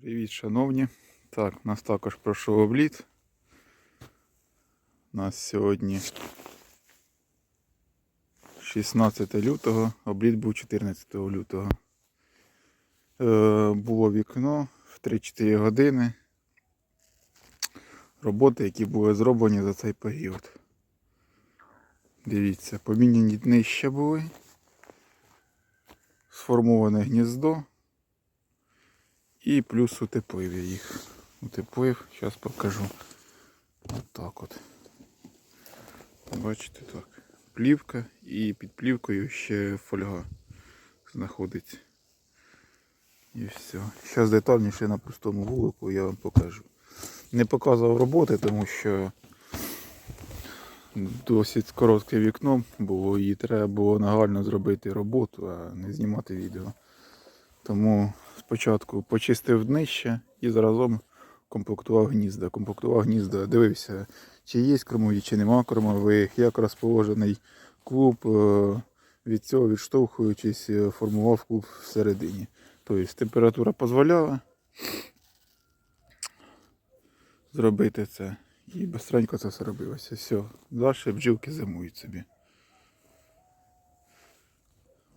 Привіт, шановні. Так, у нас також пройшов обліт. У нас сьогодні 16 лютого, обліт був 14 лютого. Е, було вікно в 3-4 години. Роботи, які були зроблені за цей період. Дивіться, поміняні днища були. Сформоване гніздо. І плюс утеплив я їх. Утеплив, зараз покажу. Отак от. Бачите так. Плівка і під плівкою ще фольга знаходиться. І все. Зараз детальніше на пустому вулику я вам покажу. Не показував роботи, тому що досить коротке вікно було і треба було нагально зробити роботу, а не знімати відео. Тому спочатку почистив днище і заразом комплектував гнізда. Комплектував гнізда, дивився, чи є кормові, чи нема кормових, як розположений клуб, е, від цього відштовхуючись, е, формував клуб всередині. Тобто температура дозволяла зробити це. І быстренько це все робилося. Все, далі бджілки зимують собі.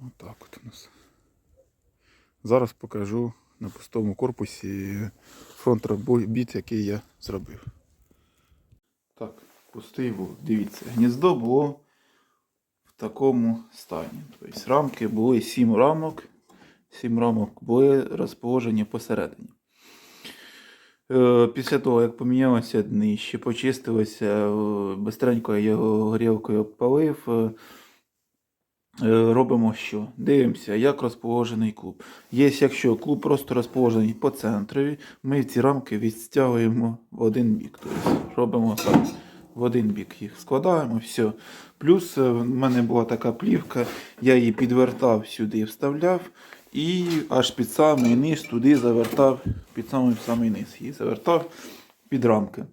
Отак от у нас. Зараз покажу на пустому корпусі фронт робіт, який я зробив. Так, пустий був. Дивіться, гніздо було в такому стані. Тобто рамки були 7 рамок. 7 рамок були розположені посередині. Е, Після того, як помінялося днище, почистилося, е, бистренько я його горілкою обпалив. Е, робимо що? Дивимося, як розположений клуб. Є, якщо клуб просто розположений по центрові, ми ці рамки відстягуємо в один бік. Тобто робимо так, в один бік їх складаємо, все. Плюс е, в мене була така плівка, я її підвертав сюди, вставляв і аж під самий низ туди завертав, під самий самий низ її завертав під рамки.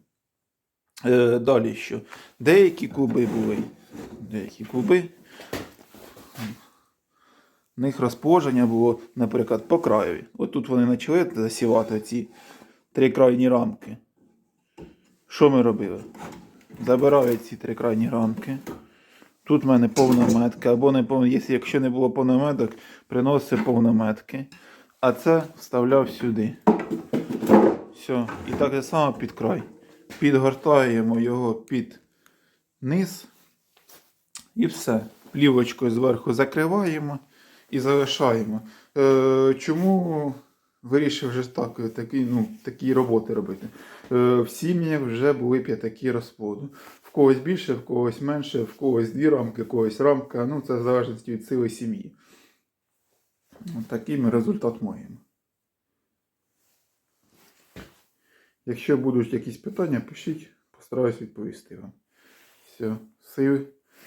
Е, далі що? Деякі клуби були. Деякі клуби в них розположення було, наприклад, по краєві. От тут вони почали засівати ці три крайні рамки. Що ми робили? Забираю ці три крайні рамки. Тут в мене повна метка, або не повна, якщо- якщо не було повнометок, приносив повнометки. А це вставляв сюди. Все. І так же само під край. Підгортаємо його під низ. І все. Плівочкою зверху закриваємо і залишаємо. Е, чому вирішив вже так, е, такі, ну, такі роботи робити? Е, в сім'ях вже були п'ятаки розплоду. В когось більше, в когось менше, в когось дві рамки, в когось рамка. Ну, це в залежності від сили сім'ї. Такий ми результат маємо. Якщо будуть якісь питання, пишіть, постараюсь відповісти вам. Все, сил,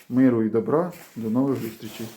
миру і добра. До нових зустрічей.